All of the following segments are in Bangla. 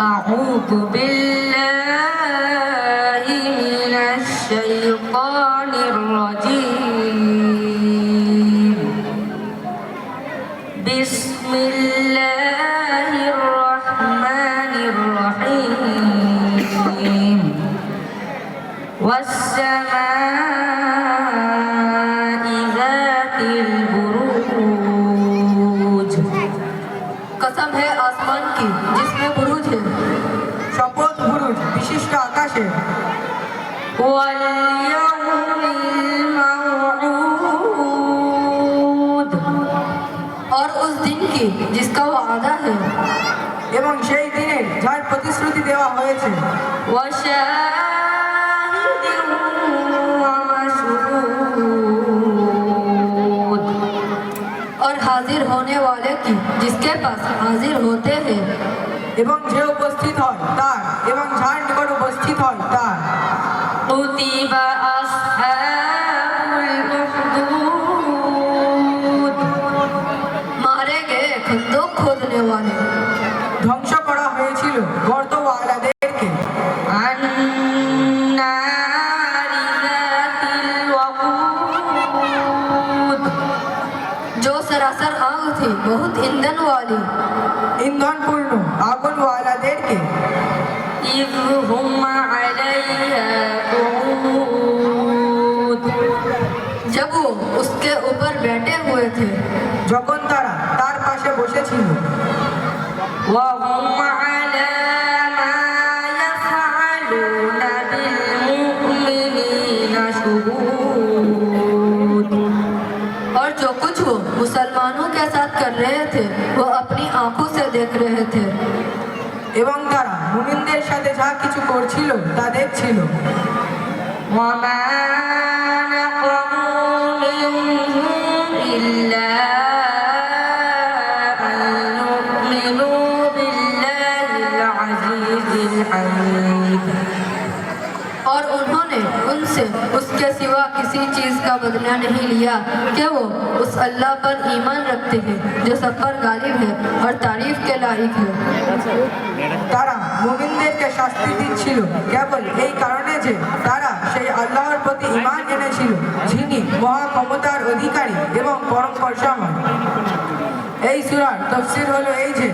أعوذ بالله من الشيطان الرجيم. بسم الله الرحمن الرحيم. والسماء भगवान की जिसमें बुरुज है शपथ बुरुज विशिष्ट आकाश है और उस दिन की जिसका वादा है এবং সেই দিনের যার প্রতিশ্রুতি দেওয়া হয়েছে ওয়াশা जिसके पास हाजिर होते এবং যে উপস্থিত হয় তার। এবং যার নিকট উপস্থিত হয় তার। মারে গে খন্দক খোঁজ ওয়ালে। ধ্বংস করা হয়েছিল গর্ত आग थी बहुत ईंधन वाली ইন্ধনপূর্ণ আগুনওয়ালাদেরকে إذ هم عليها قعود जब वो उसके ऊपर बैठे हुए थे যখন তারা তার পাশে বসেছিল وهم على आंखों से देख रहे थे এবং তারা মুমিনদের সাথে যা কিছু করছিল তা দেখছিল وما نقموا منهم إلا أن يؤمنوا بالله العزيز الحميد और उन्होंने उनसे उसके सिवा किसी चीज का बदला नहीं लिया कि वो उस अल्लाह पर ईमान रखते हैं जो सब पर गालिब है और तारीफ के लायक है তারা মুমিনদেরকে শাস্তি দিচ্ছিল কেবল এই কারণে যে তারা সেই আল্লাহর প্রতি ইমান এনেছিল যিনি মহা ক্ষমতার অধিকারী এবং পরম পরশাময় এই সুরার তফসির হলো এই যে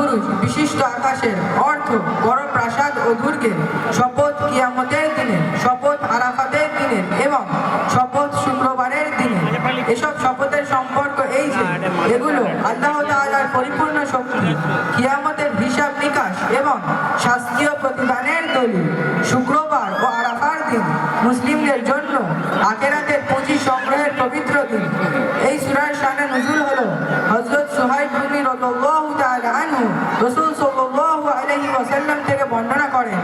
শপথ পুরুষ বিশিষ্ট আকাশের অর্থ বড় প্রাসাদ ও দুর্গের শপথ কিয়ামতের দিনের শপথ আরাফাতের দিনের এবং শপথ শুক্রবারের দিনের এসব শপথের সম্পর্ক এই যে, এগুলো আল্লাহ তাআলার পরিপূর্ণ শক্তি, কিয়ামতের হিসাব নিকাশ এবং শাস্ত্রীয় প্রতিদানের দলিল। শুক্রবার ও আরাফার দিন মুসলিমদের জন্য আখেরাতের পুঁজি সংগ্রহের পবিত্র দিন। এই সুরার শানে নজুল রাসূল আলাইহি ওয়াসাল্লাম থেকে বর্ণনা করেন,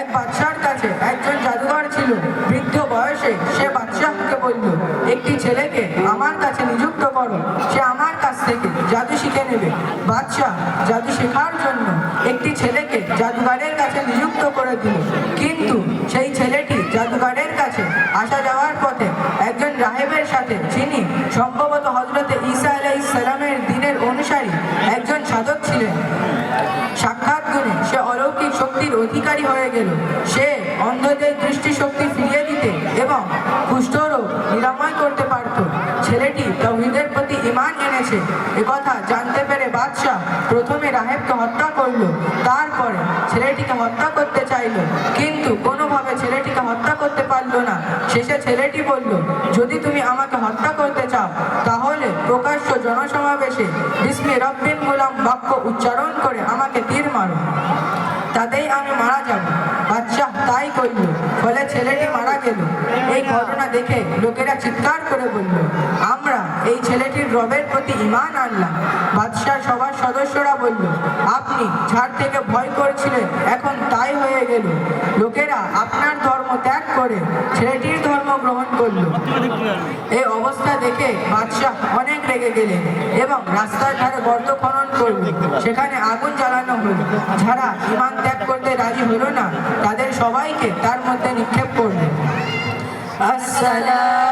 এক বাদশার কাছে একজন জাদুঘর ছিল, বৃদ্ধ বয়সে সে বাদশাহকে বলল, একটি ছেলেকে আমার কাছে নিযুক্ত করো, সে আমার কাছ থেকে জাদু শিখে নেবে। বাদশাহ জাদু শেখার জন্য একটি ছেলেকে জাদুঘরের কাছে নিযুক্ত করে দিল। কিন্তু সেই ছেলেটি জাদুঘরের কাছে আসা যাওয়ার পথে একজন রাহেবের সাথে, যিনি সম্ভবত হজরতে ঈসা আলাইহিস সালামের দিনের অনুসারী একজন সাধক ছিলেন সাক্ষাৎ করে সে অলৌকিক শক্তির অধিকারী হয়ে গেল। সে অন্ধদের দৃষ্টিশক্তি ফিরিয়ে দিতে এবং কুষ্ঠরোগ নিরাময় করতে পারত ছেলেটি তৌহিদের প্রতি এনেছে একথা জানতে পেরে বাদশাহ প্রথমে রাহেবকে হত্যা করল, তারপরে ছেলেটিকে হত্যা করতে চাইলো। কিন্তু কোনোভাবে ছেলেটিকে হত্যা করতে পারল না। শেষে ছেলেটি বলল, যদি তুমি আমাকে হত্যা করতে চাও, তাহলে প্রকাশ্য জনসমাবেশে বিস্মি রব্বিন গোলাম বাক্য উচ্চারণ করে আমাকে তীর মারো। তাতেই আমি মারা যাব। বাদশাহ তাই করল ফলে ছেলেটি মারা গেল। এই ঘটনা দেখে লোকেরা চিৎকার করে বলল, আমরা এই ছেলেটির রবের প্রতি ইমান আনলাম। বাদশাহ সবার সদস্যরা বলল, আপনি ঝাড় থেকে ভয় করছিলেন, এখন তাই হয়ে গেল। লোকেরা আপনার ধর্ম ত্যাগ করে ছেলেটির ধর্ম গ্রহণ করল। এই অবস্থা দেখে বাদশাহ অনেক রেগে গেলেন এবং রাস্তার ধারে গর্ত খনন করল। সেখানে আগুন জ্বালানো হল। যারা ইমান ত্যাগ করতে রাজি হলো না, তাদের সবাইকে তার মধ্যে নিক্ষেপ করল। আসসালাম